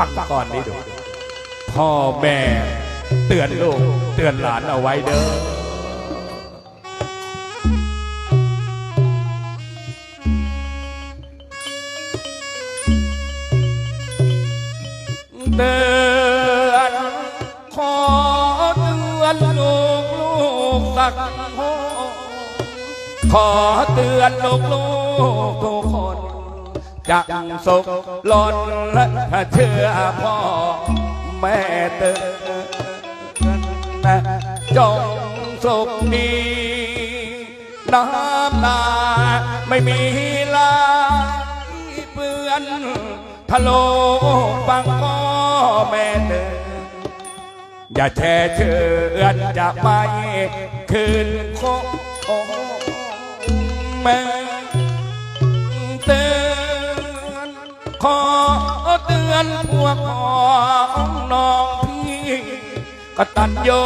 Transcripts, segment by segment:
ฟังก่อนนี้ดูพ่อแม่เตือนลูกเตือนหลานเอาไว้เด้อเตือนขอเตือนลูกลูกสักคนขอเตือนลูกลูกทุกคน จะสุขล่นและเชื่อพ่อแม่เตือนจงสุขดีน้ำตาไม่มีลายเปื้อนทะโลฟังพ่อแม่เตือนอย่าแช่เชื่อนจะไม่คืนคแม่ ขอเตือนพวกของน้องพี่กตัญญู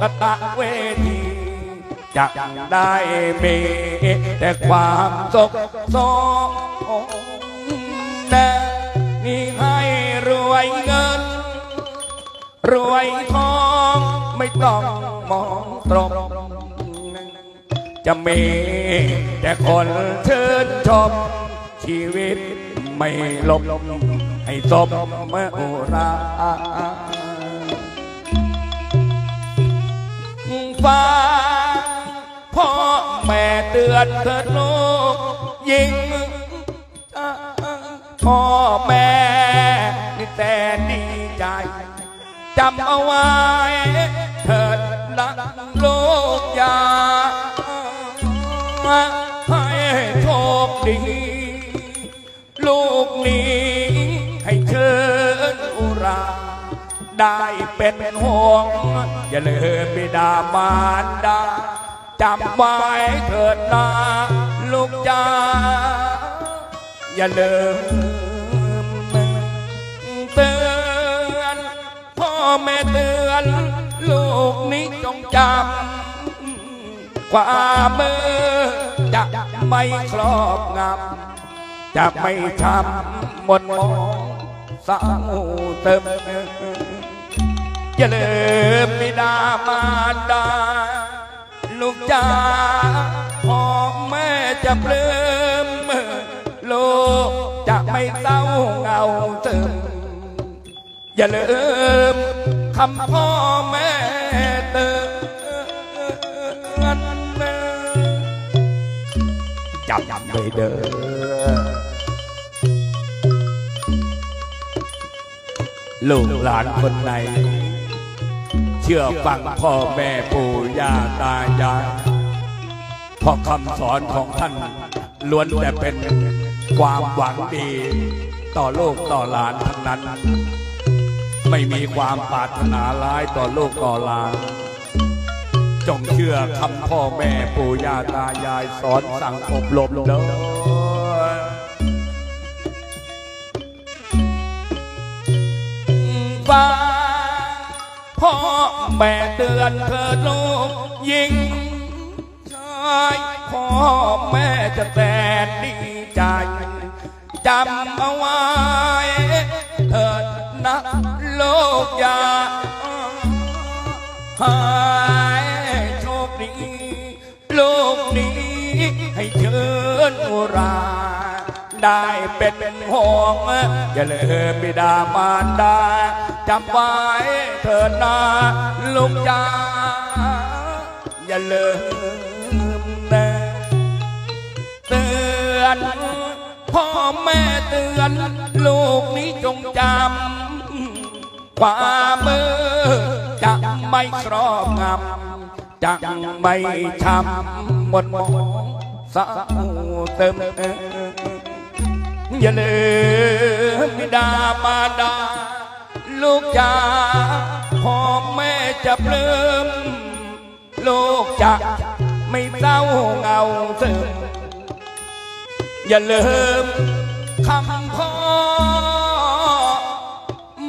กตะเวทีจะได้มีแต่ความสุขสมแน่นี่ให้รวยเงิน รวยทองไม่ต้องมองตรงจะมีแต่คนเชิญชมชีวิต ไม่ลบให้สมเมื่ออุราฟ้าพ่อแม่เตือนเถิดลูกยิ่งพ่อแม่นี่แต่ดีใจจำเอาไว้ ได้เป็นห่วงอย่าลืมบิดามารดาจำไว้เถิดนะลูกจ้าอย่าลืมเตือนพ่อแม่เตือนลูกนี้จงจำความมือจะไม่ครอบงำจะไม่ทำหมดมองเศร้าเติม อย่าลืมบิดามารดา ลูกจ้าพ่อแม่จะปลื้มลูกจะไม่เศร้าเหงาตึมอย่าลืมคำพ่อแม่เตือนจำจำไว้เด้อลูกหลานคนไหน เชื่อฟังพ่อแม่ปู่ย่าตายายเพราะคำสอนของท่านล้วนแต่เป็นความหวังดี ต่อโลกต่อหลานทั้งนั้น ไม่มีความปรารถนาร้ายต่อโลกต่อหลาน จงเชื่อคำพ่อแม่ปู่ย่าตายายสอนสั่งอบรมเด้อ พ่อแม่เตือนเธอลูกยิ่งชายพ่อแม่จะแต่ดีใจจำเอาไว้เถิดนะโลกอย่าหายโชคดีโลกนี้ให้เชิญอุรา ได้เป็นห่วงอย่าเลืมบิดามารดาจำไว้เถิดนาลูกจ้าอย่าลืมนะเตือนพ่อแม่เตือน ลูกนี้จงจำความมือจะไม่ครอบงำจะไม่ช้ำหมดมองเศร้าเติม อย่าลืมดามาดา ลูกจ๋าพ่อแม่จะปลื้มลูกจะไม่เศร้าเหงาซึมอย่าลืมคำพ่อ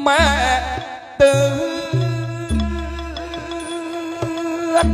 แม่เตือน